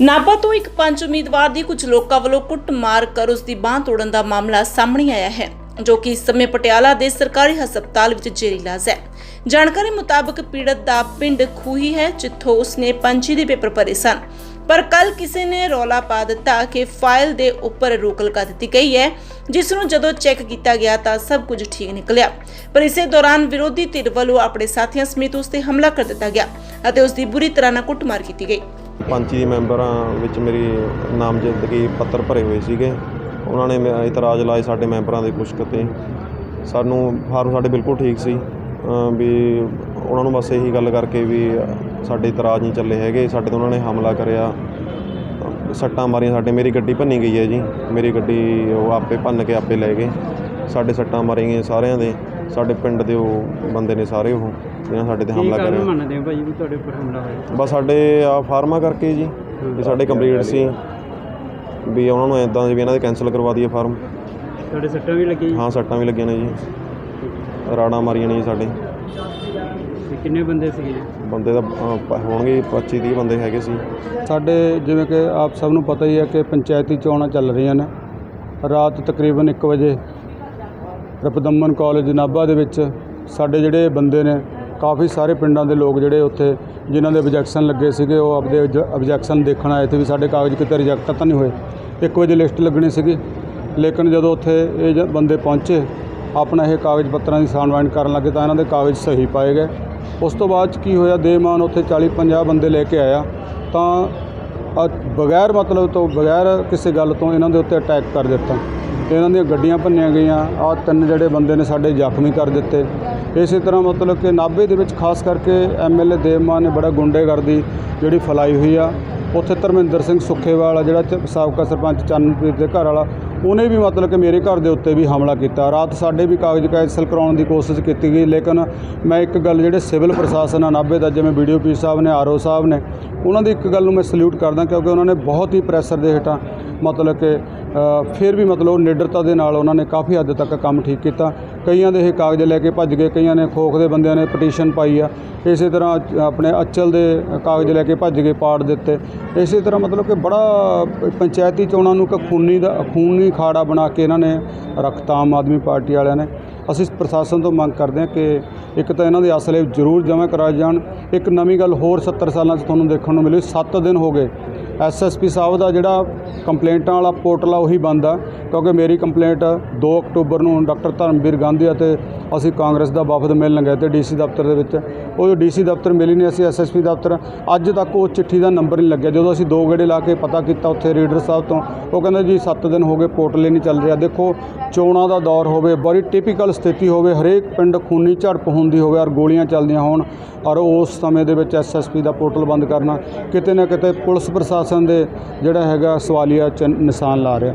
ਨਾਭਾ ਤੋਂ ਇੱਕ ਪੰਜ ਉਮੀਦਵਾਰ ਦੀ ਕੁਝ ਲੋਕਾਂ ਵੱਲੋਂ ਕੁੱਟਮਾਰ ਕਰ ਉਸ ਦੀ ਬਾਹ ਤੋੜਨ ਦਾ ਮਾਮਲਾ ਸਾਹਮਣੇ ਆਇਆ ਹੈ, ਜੋ ਕਿ ਇਸ ਸਮੇਂ ਪਟਿਆਲਾ ਦੇ ਸਰਕਾਰੀ ਹਸਪਤਾਲ ਵਿੱਚ ਜੇਰੀ ਇਲਾਜ ਹੈ। ਜਾਣਕਾਰੀ ਮੁਤਾਬਕ ਪੀੜਤ ਦਾ ਪਿੰਡ ਖੂਹੀ ਹੈ, ਜਿੱਥੋਂ ਉਸਨੇ ਪੰਛੀ ਦੇ ਪੇਪਰ ਭਰੇ ਸਨ। ਪਰ ਕੱਲ ਕਿਸੇ ਨੇ ਰੌਲਾ ਪਾ ਦਿੱਤਾ ਕਿ ਫਾਈਲ ਦੇ ਉੱਪਰ ਰੋਕ ਲਗਾ ਦਿੱਤੀ ਗਈ ਹੈ, ਜਿਸ ਨੂੰ ਜਦੋਂ ਚੈੱਕ ਕੀਤਾ ਗਿਆ ਤਾਂ ਸਭ ਕੁਝ ਠੀਕ ਨਿਕਲਿਆ। ਪਰ ਇਸੇ ਦੌਰਾਨ ਵਿਰੋਧੀ ਧਿਰ ਵੱਲੋਂ ਆਪਣੇ ਸਾਥੀਆਂ ਸਮੇਤ ਉਸ ਤੇ ਹਮਲਾ ਕਰ ਦਿੱਤਾ ਗਿਆ ਅਤੇ ਉਸ ਦੀ ਬੁਰੀ ਤਰ੍ਹਾਂ ਨਾਲ ਕੁੱਟਮਾਰ ਕੀਤੀ ਗਈ। ਪੰਚੀ ਮੈਂਬਰਾਂ ਵਿੱਚ ਮੇਰੀ ਨਾਮਜ਼ਦਗੀ ਪੱਤਰ ਭਰੇ ਹੋਏ ਸੀਗੇ। ਉਹਨਾਂ ਨੇ ਮੇ- ਇਤਰਾਜ਼ ਲਾਏ ਸਾਡੇ ਮੈਂਬਰਾਂ ਦੇ ਕੁਛ ਕੁ ਸਾਨੂੰ ਫਾਰਮ ਸਾਡੇ ਬਿਲਕੁਲ ਠੀਕ ਸੀ। ਵੀ ਉਹਨਾਂ ਨੂੰ ਬਸ ਇਹੀ ਗੱਲ ਕਰਕੇ ਵੀ ਸਾਡੇ ਇਤਰਾਜ਼ ਨਹੀਂ ਚੱਲੇ ਹੈਗੇ। ਸਾਡੇ ਤੇ ਉਹਨਾਂ ਨੇ ਹਮਲਾ ਕਰਿਆ। ਸੱਟਾਂ ਮਾਰੀਆਂ ਸਾਡੇ। ਮੇਰੀ ਗੱਡੀ ਭੰਨੀ ਗਈ ਹੈ ਜੀ। ਮੇਰੀ ਗੱਡੀ ਉਹ ਆਪੇ ਭੰਨ ਕੇ ਆਪੇ ਲੈ ਗਏ। ਸਾਡੇ ਸੱਟਾਂ ਮਾਰੀਆਂ ਸਾਰਿਆਂ ਦੇ। ਸਾਡੇ ਪਿੰਡ ਦੇ ਉਹ ਬੰਦੇ ਨੇ ਸਾਰੇ ਉਹ। ਜਿਹਨਾਂ ਸਾਡੇ ਤੇ ਕੀ ਹਮਲਾ ਕਾਰਨ ਕਰਿਆ। ਮੰਨਦੇ ਹੋ ਭਾਈ ਵੀ ਤੁਹਾਡੇ ਉੱਪਰ ਹਮਲਾ ਹੋਇਆ? ਬਸ ਸਾਡੇ ਆ ਫਾਰਮਾਂ ਕਰਕੇ ਜੀ ਵੀ ਸਾਡੇ ਕੰਪਲੀਟ ਸੀ। ਵੀ ਉਹਨਾਂ ਨੂੰ ਇਦਾਂ ਵੀ ਇਹਨਾਂ ਦੇ ਕੈਨਸਲ ਕਰਵਾ ਦਈਏ ਫਾਰਮ। ਤੁਹਾਡੇ ਸੱਟਾਂ ਵੀ ਲੱਗੀ ਹਾਂ ਸੱਟਾਂ ਵੀ ਲੱਗੀਆਂ ਨੇ ਜੀ। ਰਾੜਾਂ ਮਾਰੀਆਂ ਨੇ ਜੀ ਸਾਡੇ। ਤੇ ਕਿੰਨੇ ਬੰਦੇ ਸੀਗੇ? ਬੰਦੇ ਤਾਂ ਪ- ਹੋਣਗੇ 25 30 ਬੰਦੇ ਹੈਗੇ ਸੀ। ਸਾਡੇ ਜਿਵੇਂ ਕਿ ਆਪ ਸਭ ਨੂੰ ਪਤਾ ਹੀ ਹੈ ਕਿ ਪੰਚਾਇਤੀ ਚੋਣਾਂ ਚੱਲ ਰਹੀਆਂ ਨੇ। ਰਾਤ ਤਕਰੀਬਨ 1 ਵਜੇ ਰਪਦਮਨ ਕਾਲਜ ਨਾਭਾ ਦੇ ਵਿੱਚ ਸਾਡੇ ਜਿਹੜੇ ਬੰਦੇ ਨੇ ਕਾਫੀ ਸਾਰੇ ਪਿੰਡਾਂ ਦੇ ਲੋਕ ਜਿਹੜੇ ਉੱਥੇ, ਜਿਨ੍ਹਾਂ ਦੇ ਆਬਜੈਕਸ਼ਨ ਲੱਗੇ ਸੀਗੇ, ਉਹ ਆਪਦੇ ਆਬਜੈਕਸ਼ਨ ਦੇਖਣ ਆਏ ਤੇ ਵੀ ਸਾਡੇ ਕਾਗਜ਼ ਕਿਤੇ ਰਿਜੈਕਟ ਤਾਂ ਨਹੀਂ ਹੋਏ। ਇੱਕ ਵਜੇ ਲਿਸਟ ਲੱਗਣੀ ਸੀਗੀ। ਲੇਕਿਨ ਜਦੋਂ ਉੱਥੇ ਇਹ ਜ- ਬੰਦੇ ਪਹੁੰਚੇ, ਆਪਣਾ ਇਹ ਕਾਗਜ਼ ਪੱਤਰਾਂ ਦੀ ਸਾਨਵਾਈਨ ਕਰਨ ਲੱਗੇ ਤਾਂ ਇਹਨਾਂ ਦੇ ਕਾਗਜ਼ ਸਹੀ ਪਾਏ ਗਏ। ਉਸ ਤੋਂ ਬਾਅਦ 'ਚ ਕੀ ਹੋਇਆ ਦੇਮਾਨ ਉੱਥੇ 40 50 ਬੰਦੇ ਲੈ ਕੇ ਆਇਆ। ਤਾਂ ਬਗੈਰ ਮਤਲਬ ਤੋਂ, ਬਗੈਰ ਕਿਸੇ ਗੱਲ ਤੋਂ ਇਹਨਾਂ ਦੇ ਉੱਤੇ ਅਟੈਕ ਕਰ ਦਿੱਤਾ। ਇਹਨਾਂ ਦੀਆਂ ਗੱਡੀਆਂ ਭੰਨੀਆਂ ਗਈਆਂ। ਆਹ ਤਿੰਨ ਜਿਹੜੇ ਬੰਦੇ ਨੇ ਸਾਡੇ ਜ਼ਖਮੀ ਕਰ ਦਿੱਤੇ। ਇਸੇ ਤਰ੍ਹਾਂ ਮਤਲਬ ਕਿ ਨਾਭੇ ਦੇ ਵਿੱਚ ਖਾਸ ਕਰਕੇ ਐਮਐਲਏ ਦੇਵਮਾਨ ਨੇ ਬੜਾ ਗੁੰਡੇਗਰਦੀ ਜਿਹੜੀ ਫੈਲਾਈ ਹੋਈ ਆ। ਉੱਥੇ ਧਰਮਿੰਦਰ ਸਿੰਘ ਸੁੱਖੇਵਾਲ ਆ ਜਿਹੜਾ ਸਾਬਕਾ ਸਰਪੰਚ ਚੰਨਪ੍ਰੀਤ ਦੇ ਘਰ ਵਾਲਾ ਉਹਨੇ ਵੀ ਮਤਲਬ ਕਿ ਮੇਰੇ ਘਰ ਦੇ ਉੱਤੇ ਵੀ ਹਮਲਾ ਕੀਤਾ। ਰਾਤ ਸਾਡੇ ਵੀ ਕਾਗਜ਼ ਕੈਂਸਲ ਕਰਾਉਣ ਦੀ ਕੋਸ਼ਿਸ਼ ਕੀਤੀ ਗਈ, ਲੇਕਿਨ ਮੈਂ ਇੱਕ ਗੱਲ ਜਿਹੜੇ ਸਿਵਲ ਪ੍ਰਸ਼ਾਸਨ ਆ ਨਾਭੇ ਦਾ, ਜਿਵੇਂ ਵੀਡੀਓਪੀ ਸਾਹਿਬ ਨੇ ਆਰਓ ਸਾਹਿਬ ਨੇ, ਉਹਨਾਂ ਦੀ ਇੱਕ ਗੱਲ ਨੂੰ ਮੈਂ ਸਲੂਟ ਕਰਦਾ ਕਿਉਂਕਿ ਉਹਨਾਂ ਨੇ ਬਹੁਤ ਹੀ ਪ੍ਰੈਸ਼ਰ ਦੇ ਹੇਠਾਂ ਮਤਲਬ ਕਿ ਫਿਰ ਵੀ ਮਤਲਬ ਨਿਡਰਤਾ ਦੇ ਨਾਲ ਉਹਨਾਂ ਨੇ ਕਾਫੀ ਹੱਦ ਤੱਕ ਕੰਮ ਠੀਕ ਕੀਤਾ। ਕਈਆਂ ਦੇ ਇਹ ਕਾਗਜ਼ ਲੈ ਕੇ ਭੱਜ ਗਏ, ਕਈਆਂ ਨੇ ਖੋਖ ਦੇ ਬੰਦਿਆਂ ਨੇ ਪਟੀਸ਼ਨ ਪਾਈ ਆ। ਇਸੇ ਤਰ੍ਹਾਂ ਆਪਣੇ ਅਚਲ ਦੇ ਕਾਗਜ਼ ਲੈ ਕੇ ਭੱਜ ਗਏ, ਪਾੜ ਦਿੱਤੇ। ਇਸੇ ਤਰ੍ਹਾਂ ਮਤਲਬ ਕਿ ਬੜਾ ਪੰਚਾਇਤੀ ਚੋਣਾਂ ਨੂੰ ਇੱਕ ਖੂਨੀ ਦਾ, ਖੂਨੀ ਖਾੜਾ ਬਣਾ ਕੇ ਇਹਨਾਂ ਨੇ ਰੱਖਤਾ ਆਮ ਆਦਮੀ ਪਾਰਟੀ ਵਾਲਿਆਂ ਨੇ। ਅਸੀਂ ਪ੍ਰਸ਼ਾਸਨ ਤੋਂ ਮੰਗ ਕਰਦੇ ਹਾਂ ਕਿ ਇੱਕ ਤਾਂ ਇਹਨਾਂ ਦੇ ਅਸਲੇ ਜ਼ਰੂਰ ਜਮ੍ਹਾਂ ਕਰਾਏ ਜਾਣ। ਇੱਕ ਨਵੀਂ ਗੱਲ ਹੋਰ 70 ਸਾਲਾਂ 'ਚ ਤੁਹਾਨੂੰ ਦੇਖਣ ਨੂੰ ਮਿਲੀ 7 ਦਿਨ ਹੋ ਗਏ ਐਸਐਸਪੀ ਸਾਹਿਬ ਦਾ ਜਿਹੜਾ ਕੰਪਲੇਂਟਾਂ ਵਾਲਾ ਪੋਰਟਲ ਆ, ਉਹੀ ਬੰਦ ਆ। ਕਿਉਂਕਿ ਮੇਰੀ ਕੰਪਲੇਂਟ 2 ਅਕਤੂਬਰ ਨੂੰ ਡਾਕਟਰ ਧਰਮਵੀਰ ਗਾਂਧੀ ਅਤੇ ਅਸੀਂ ਕਾਂਗਰਸ ਦਾ ਵਫਦ ਮਿਲਣ ਗਏ ਤੇ ਡੀਸੀ ਦਫ਼ਤਰ ਦੇ ਵਿੱਚ। ਉਹ ਡੀਸੀ ਦਫ਼ਤਰ ਮਿਲੀ ਨਹੀਂ, ਅਸੀਂ ਐਸਐਸਪੀ ਦਫ਼ਤਰ। ਅੱਜ ਤੱਕ ਉਹ ਚਿੱਠੀ ਦਾ ਨੰਬਰ ਨਹੀਂ ਲੱਗਿਆ। ਜਦੋਂ ਅਸੀਂ ਦੋ ਗੇੜੇ ਲਾ ਕੇ ਪਤਾ ਕੀਤਾ ਉੱਥੇ ਰੀਡਰ ਸਾਹਿਬ ਤੋਂ, ਉਹ ਕਹਿੰਦੇ ਜੀ 7 ਦਿਨ ਹੋ ਗਏ ਪੋਰਟਲ ਹੀ ਨਹੀਂ ਚੱਲ ਰਿਹਾ। ਦੇਖੋ, ਚੋਣਾਂ ਦਾ ਦੌਰ ਹੋਵੇ, ਬੜੀ ਟਿਪੀਕਲ ਸਥਿਤੀ ਹੋਵੇ, ਹਰੇਕ ਪਿੰਡ ਖੂਨੀ ਝੜਪ ਹੁੰਦੀ ਹੋਵੇ, ਔਰ ਗੋਲੀਆਂ ਚੱਲਦੀਆਂ ਹੋਣ, ਔਰ ਉਸ ਸਮੇਂ ਦੇ ਵਿੱਚ ਐਸਐਸਪੀ ਦਾ ਪੋਰਟਲ ਬੰਦ ਕਰਨਾ, ਕਿਤੇ ਨਾ ਕਿਤੇ ਪੁਲਿਸ ਪ੍ਰਸ਼ਾਸਨ ਦੇ ਜਿਹੜਾ ਹੈਗਾ ਸਵਾਲੀਆ ਚਿੰਨ੍ਹ- ਨਿਸ਼ਾਨ ਲਾ ਰਿਹਾ।